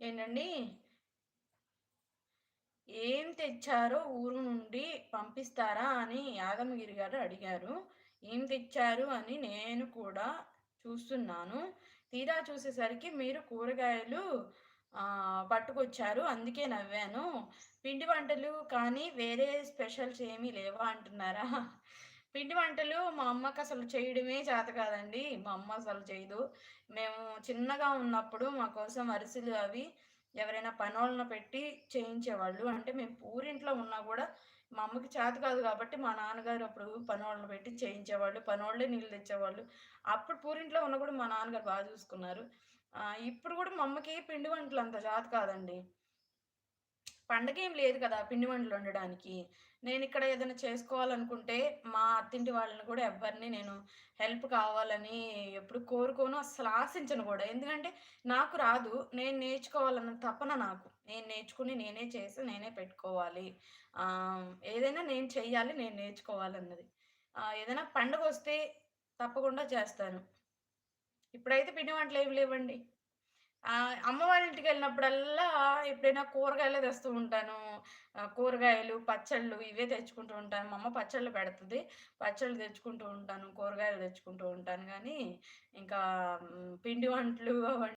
ఏంటండి? ఏం తెచ్చారో ఊరు నుండి పంపిస్తారా అని యాగమగిరి గారు అడిగారు. ఏం తెచ్చారు అని నేను కూడా చూస్తున్నాను. తీరా చూసేసరికి మీరు కూరగాయలు పట్టుకొచ్చారు. అందుకే నవ్వాను. పిండి వంటలు కానీ వేరే స్పెషల్స్ ఏమీ లేవా అంటున్నారా? పిండి వంటలు మా అమ్మకసలు చేయడమే చేత కాదండి. మా అమ్మ అసలు చేయదు. మేము చిన్నగా ఉన్నప్పుడు మా కోసం అరిసెలు అవి ఎవరైనా పనోళ్ళని పెట్టి చేయించేవాళ్ళు. అంటే మేము పూరింట్లో ఉన్నా కూడా మా అమ్మకి చేత కాదు కాబట్టి మా నాన్నగారు అప్పుడు పనోళ్ళని పెట్టి చేయించేవాళ్ళు. పనోళ్ళే నీళ్ళు తెచ్చేవాళ్ళు. అప్పుడు పూరింట్లో ఉన్న కూడా మా నాన్నగారు బాగా చూసుకున్నారు. ఇప్పుడు కూడా మా అమ్మకి పిండి వంటలు అంత చేత కాదండి. పండగేం లేదు కదా! పిండి వంటలొండడానికి. నేనిక్కడ ఏదైనా చేసుకోవాలనుకుంటే, మా అత్తింటి వాళ్ళని కూడా ఎవరిని నేను హెల్ప్ కావాలని ఎప్పుడు కోరుకోను. అస్సలు ఆశించను కూడా ఎందుకంటే, నాకు రాదు. నేను నేర్చుకోవాలన్న తపన నాకు. నేను నేర్చుకుని, నేనే చేసి, నేనే పెట్టుకోవాలి. ఏదైనా నేను చెయ్యాలి, నేను నేర్చుకోవాలన్నది. ఏదైనా పండగ వస్తే తప్పకుండా చేస్తాను. ఇప్పుడైతే పిండి వంటలు ఏమి లేవండి. అమ్మవారి అమ్మ వాళ్ళ ఎప్పుడైనా కూరగాయలే తెస్తూ ఉంటాను. కూరగాయలు, పచ్చళ్ళు ఇవే తెచ్చుకుంటూ ఉంటాను. మా అమ్మ పచ్చళ్ళు పెడుతుంది పచ్చళ్ళు తెచ్చుకుంటూ ఉంటాను. కూరగాయలు తెచ్చుకుంటూ ఉంటాను కానీ ఇంకా పిండి వంటలు